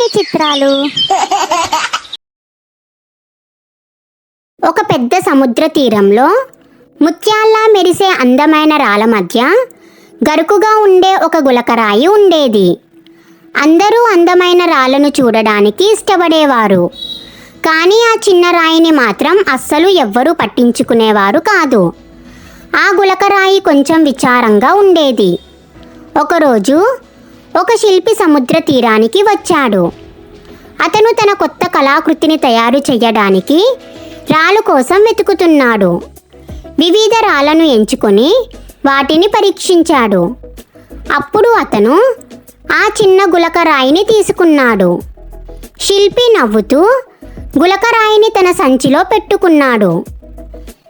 కొన్ని చిత్రాలు? ఒక పెద్ద సముద్ర తీరంలో ముత్యాల్లా మెరిసే అందమైన రాళ్ళ మధ్య గరుకుగా ఉండే ఒక గులకరాయి ఉండేది. అందరూ అందమైన రాళ్ళను చూడడానికి ఇష్టపడేవారు. కానీ ఆ చిన్న రాయిని మాత్రం అస్సలు ఎవ్వరూ పట్టించుకునేవారు కాదు. ఆ గులకరాయి కొంచెం విచారంగా ఉండేది. ఒకరోజు ఒక శిల్పి సముద్ర తీరానికి వచ్చాడు. అతను తన కొత్త కళాకృతిని తయారు చేయడానికి రాళ్ళు కోసం వెతుకుతున్నాడు. వివిధ రాళ్ళను ఎంచుకొని వాటిని పరీక్షించాడు. అప్పుడు అతను ఆ చిన్న గులకరాయిని తీసుకున్నాడు. శిల్పి నవ్వుతూ గులకరాయిని తన సంచిలో పెట్టుకున్నాడు.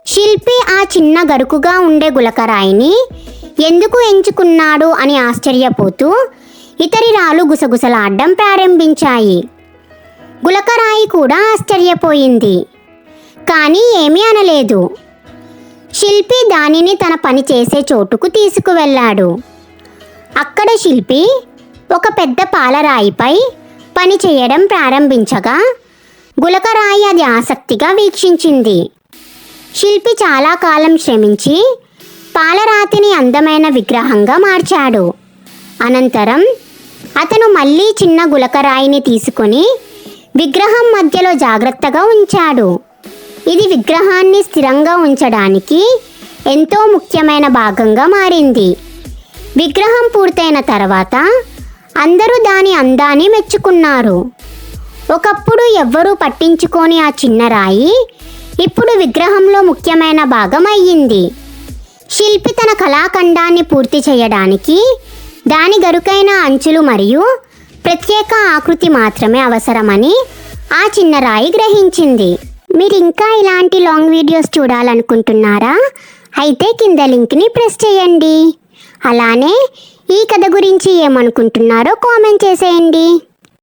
శిల్పి ఆ చిన్న గరుకుగా ఉండే గులకరాయిని ఎందుకు ఎంచుకున్నాడు అని ఆశ్చర్యపోతూ ఇతరి రాళ్ళు ప్రారంభించాయి. గులకరాయి కూడా ఆశ్చర్యపోయింది. కానీ ఏమీ అనలేదు. శిల్పి దానిని తన పని చేసే చోటుకు తీసుకువెళ్ళాడు. అక్కడ శిల్పి ఒక పెద్ద పాలరాయిపై పని చేయడం ప్రారంభించగా గులకరాయి అది ఆసక్తిగా వీక్షించింది. శిల్పి చాలా కాలం శ్రమించి పాలరాతిని అందమైన విగ్రహంగా మార్చాడు. అనంతరం అతను మళ్ళీ చిన్న గులకరాయిని తీసుకొని విగ్రహం మధ్యలో జాగ్రత్తగా ఉంచాడు. ఇది విగ్రహాన్ని స్థిరంగా ఉంచడానికి ఎంతో ముఖ్యమైన భాగంగా మారింది. విగ్రహం పూర్తయిన తర్వాత అందరూ దాని అందాన్ని మెచ్చుకున్నారు. ఒకప్పుడు ఎవ్వరూ పట్టించుకోని ఆ చిన్న రాయి ఇప్పుడు విగ్రహంలో ముఖ్యమైన భాగం అయ్యింది. శిల్పి తన కళాఖండాన్ని పూర్తి చేయడానికి దాని గరుకైన అంచులు మరియు ప్రత్యేక ఆకృతి మాత్రమే అవసరమని ఆ చిన్న రాయి గ్రహించింది. మీరు ఇంకా ఇలాంటి లాంగ్ వీడియోస్ చూడాలనుకుంటున్నారా? అయితే కింద లింక్ని ప్రెస్ చేయండి. అలానే ఈ కథ గురించి ఏమనుకుంటున్నారో కామెంట్ చేసేయండి.